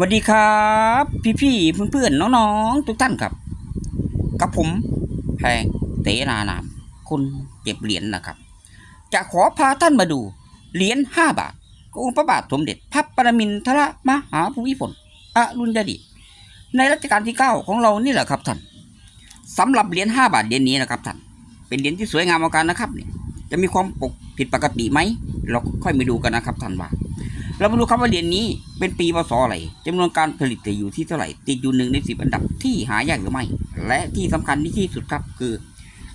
สวัสดีครับ พี่ๆเพื่อนๆน้องๆทุกท่านครับ กับผมแพงเตนานามคนเก็บเหรียญนะครับ จะขอพาท่านมาดู เหรียญห้าบาทองค์พระบาทสมเด็จพระปรมินทรมหาภูมิพลอรุณยเดชในรัชกาลที่เก้าของเรานี่แหละครับท่านสำหรับเหรียญห้าบาทเหรียญนี้นะครับท่านเป็นเหรียญที่สวยงามเอาการนะครับเนี่ยจะมีความปกผิดปกติไหมเราค่อยมาดูกันนะครับท่านว่า เรามาดูครับว่าเหรียญนี้เป็นปีพศอะไรจำนวนการผลิตจะอยู่ที่เท่าไหร่ ติดอยู่หนึ่งในสิบอันดับที่หายากหรือไม่ และที่สำคัญที่สุดครับคือ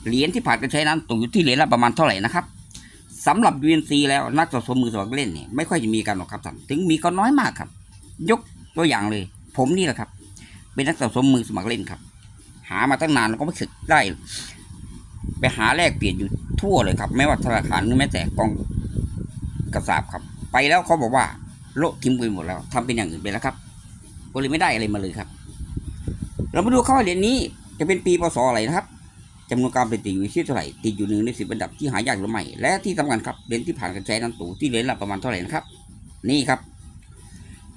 เหรียญที่ผ่านการใช้นั้นตกอยู่ที่เหรียญละประมาณเท่าไหร่นะครับสำหรับ UNC แล้วนักสะสมมือสมัครเล่นเนี่ยไม่ค่อยจะมีกันหรอกครับท่านถึงมีก็น้อยมากครับ ยกตัวอย่างเลย ผมนี่แหละครับ เป็นนักสะสมมือสมัครเล่นครับ หามาตั้งนานแล้วก็ไม่สึกได้ ไปหาแลกเปลี่ยนอยู่ทั่วเลยครับ ไม่ว่าธนาคารหรือแม้แต่กองกระสาบครับ ไปแล้วเขาบอกว่าโละทิ้งไปหมดแล้วทำเป็นอย่างอื่นไปแล้วครับก็เลยไม่ได้อะไรมาเลยครับ เรามาดูขาว่าเหรียญนี้จะเป็นปีพศอะไรนะครับจำนวนการผลิตอยู่ที่เท่าไหร่ติดอยู่หนึ่งในสิบอันดับที่หายากหรือไม่และที่สำคัญครับเหรียญที่ผ่านการใช้นั้นตู่ที่เหรียญละประมาณเท่าไหร่นะครับ นี่ครับ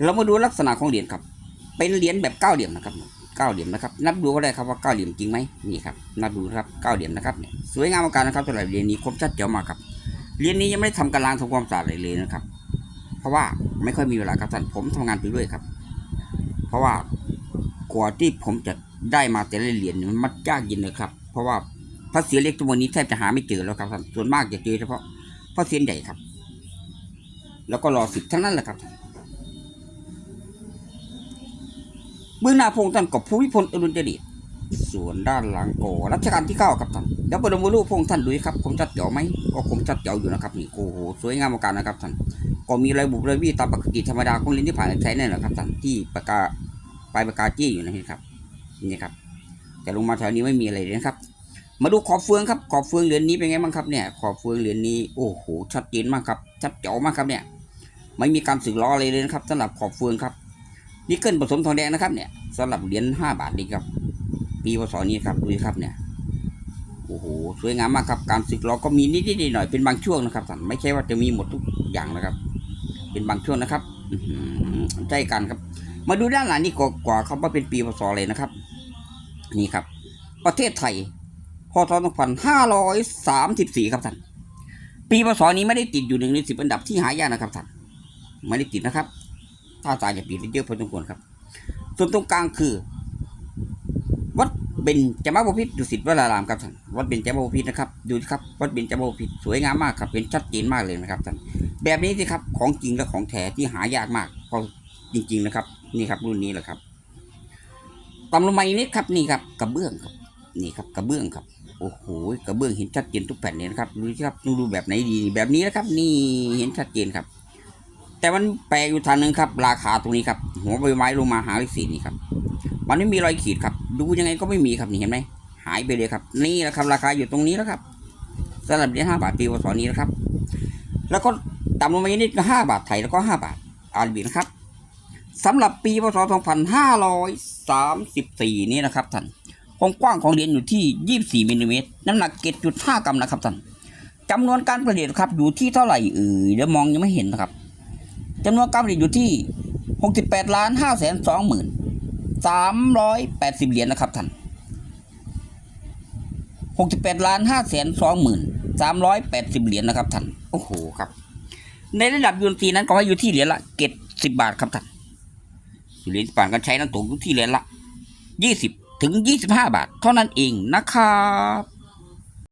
เรามาดูลักษณะของเหรียญครับ เป็นเหรียญแบบเก้าเหลี่ยมนะครับเก้าเหลี่ยมนะครับ นับดูก็ได้ครับว่าเก้าเหลี่ยมจริงไหมนี่ครับนับดูครับเก้าเหลี่ยมนะครับสวยงามมากนะครับสำหรับเหรียญนี้คมชัดเจ๋วมากครับเหรียญนี้ยังไม่ได้ทำการล้างทำความสะอาดเลยนะครับ ราะว่าไม่ค่อยมีเวลาครับท่านผมทำงานไปด้วยครับ เพราะว่ากว่าที่ผมจะได้มาแต่ละเหรียญมันมัดยากย็นเลยครับ เพราะว่าพระเสียเล็กตัวนี้แทบจะหาไม่เจอแล้วครับท่านส่วนมากจะเจอเฉพาะพระเสียนใหญ่ครับ แล้วก็รอสิบทั้งนั้นแหละครับเบื้องหน้าพงท่านกับภูมิพลอดุลยเดช ส่วนด้านหลังก็รัชกาลที่เก้าครับท่านเดี๋ยวไปดูรูปพงท่านดูครับผมจัดเจ๋วไหมก็ผมจัดเจ๋วอยู่นะครับนี่โอ้โหสวยงามมากนะครับท่านก็มีรอยบุบรอยวี่ตามปกติธรรมดาของลิ้นที่ผ่านใช้นั่นะครับท่านที่ปากกาปลายปากกาจี้อยู่นะครับนี่ครับ แต่ลงมาแถวนี้ไม่มีอะไรเลยนะครับมาดูขอบเฟืองครับขอบเฟืองเหรียญนี้เป็นไงบ้างครับเนี่ยขอบเฟืองเหรียญนี้โอ้โหชัดเจนมากครับชัดเจ๋วมากครับเนี่ยไม่มีการสึกล้ออะไรเลยนะครับสำหรับขอบเฟืองครับนิกเกิลผสมทองแดงนะครับเนี่ยสำหรับเหรียญห้าบาทนี่ครับ ปีพศนี้ครับดูครับเนี่ยโอ้โหสวยงามมากครับการสึกล้อก็มีนิดๆหน่อยๆเป็นบางช่วงนะครับท่านไม่ใช่ว่าจะมีหมดทุกอย่างนะครับ เป็นบางช่วงนะครับอื้อหือใจกันครับ มาดูด้านหลังนี่กกว่าเขาว่าเป็นปีพศเลยนะครับ นี่ครับ ประเทศไทยพศ2534ครับท่านปีพศนี้ไม่ได้ติดอยู่หนึ่งในสิบอันดับที่หายากนะครับท่านไม่ได้ติดนะครับ ถ้าตายจะปีนเยอะพอสมควรครับ ส่วนตรงกลางคือ เบญจมาบพิตรดุสิตวรารามครับท่านวัดเบญจมาบพิตรนะครับดูครับวัดเบญจมาบพิตรสวยงามมากครับเป็นชัดเจนมากเลยนะครับท่านแบบนี้สิครับของจริงและของแท้ที่หายากมากเพราะจริง ๆนะครับ นี่ครับรุ่นนี้แหละครับตำลงมาอีกนิดครับนี่ครับกระเบื้องครับ นี่ครับกระเบื้องครับโอ้โหกระเบื้องเห็นชัดเจนทุกแผ่นเลยนะครับดูครับดูแบบไหนดีแบบนี้นะครับ นี่เห็นชัดเจนครับ แต่มันแปลกอยู่ทางหนึ่งครับ ราคาตรงนี้ครับ หัวใบไม้ลงมาหาเลขสี่นี่ครับ มันไม่มีรอยขีดครับ ดูยังไงก็ไม่มีครับนี่เห็นไหมหายไปเลยครับ นี่แหละครับราคาอยู่ตรงนี้แล้วครับสำหรับเหรียญห้าบาทปีพศนี้นะครับ แล้วก็ต่ำลงมาอีกนิดก็ห้าบาทไทยแล้วก็ห้าบาทอาร์บีนะครับสำหรับปีพศสองพันห้าร้อยสามสิบสี่นี้นะครับท่านความกว้างของเหรียญอยู่ที่ยี่สี่มิลลิเมตรน้ำหนักเจ็ดจุดห้ากรัมนะครับท่านจำนวนการผลิตครับอยู่ที่เท่าไหร่เอ่ยเดี๋ยวมองยังไม่เห็นนะครับ จำนวนการผลิตอยู่ที่ 68ล้าน5แสน2หมื่น380 เหรียญนะครับท่าน68ล้าน5แสน2หมื่น380 เหรียญนะครับท่านโอ้โหครับ ในระดับยูนซีนั้นก็ให้อยู่ที่เหรียญละ70บาทครับท่านเหรียญป่านกันใช้นั้นตกอยู่ที่เหรียญละ20ถึง25บาท เท่านั้นเองนะครับ